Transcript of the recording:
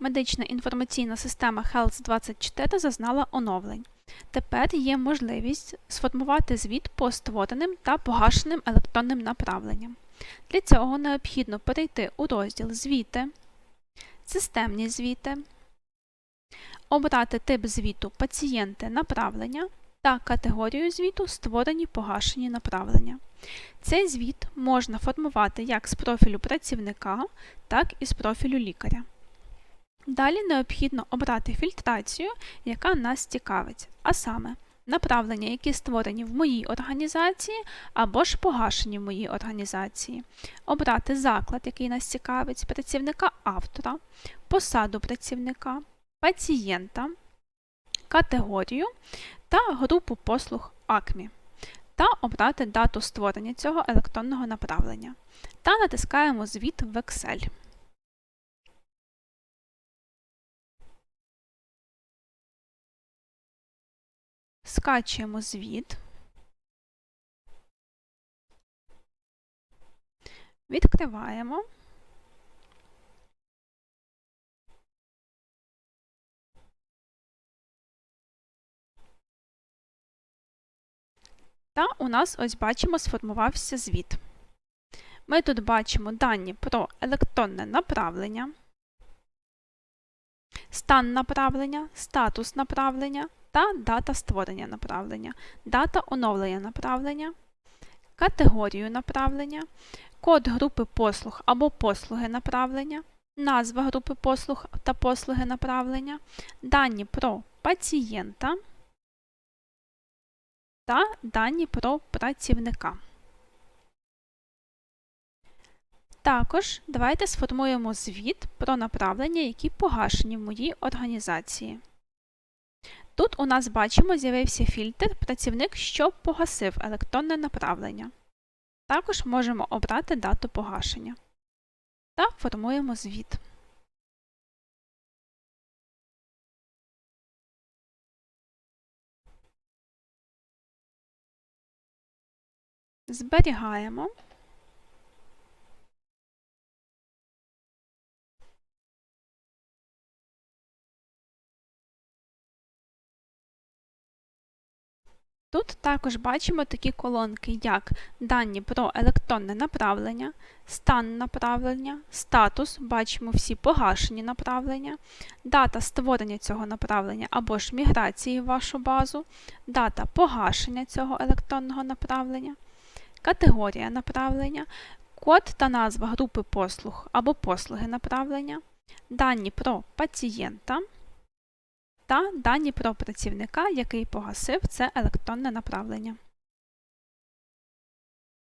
Медична інформаційна система Health24 зазнала оновлень. Тепер є можливість сформувати звіт по створеним та погашеним електронним направленням. Для цього необхідно перейти у розділ Звіти, Системні звіти, обрати тип звіту Пацієнти направлення та категорію звіту Створені погашені направлення. Цей звіт можна формувати як з профілю працівника, так і з профілю лікаря. Далі необхідно обрати фільтрацію, яка нас цікавить, а саме направлення, які створені в моїй організації або ж погашені в моїй організації, обрати заклад, який нас цікавить, працівника автора, посаду працівника, пацієнта, категорію та групу послуг АКМІ. Та обрати дату створення цього електронного направлення. Та натискаємо Звіт в Excel. Скачуємо звіт. Відкриваємо. Та у нас ось бачимо сформувався звіт. Ми тут бачимо дані про електронне направлення, стан направлення, статус направлення та дата створення направлення, дата оновлення направлення, категорію направлення, код групи послуг або послуги направлення, назва групи послуг та послуги направлення, дані про пацієнта та дані про працівника. Також давайте сформуємо звіт про направлення, які погашені в моїй організації. Тут у нас бачимо з'явився фільтр Працівник, що погасив електронне направлення. Також можемо обрати дату погашення та формуємо звіт. Зберігаємо. Тут також бачимо такі колонки, як дані про електронне направлення, стан направлення, статус, бачимо всі погашені направлення, дата створення цього направлення або ж міграції в вашу базу, дата погашення цього електронного направлення, категорія направлення, код та назва групи послуг або послуги направлення, дані про пацієнта та дані про працівника, який погасив це електронне направлення.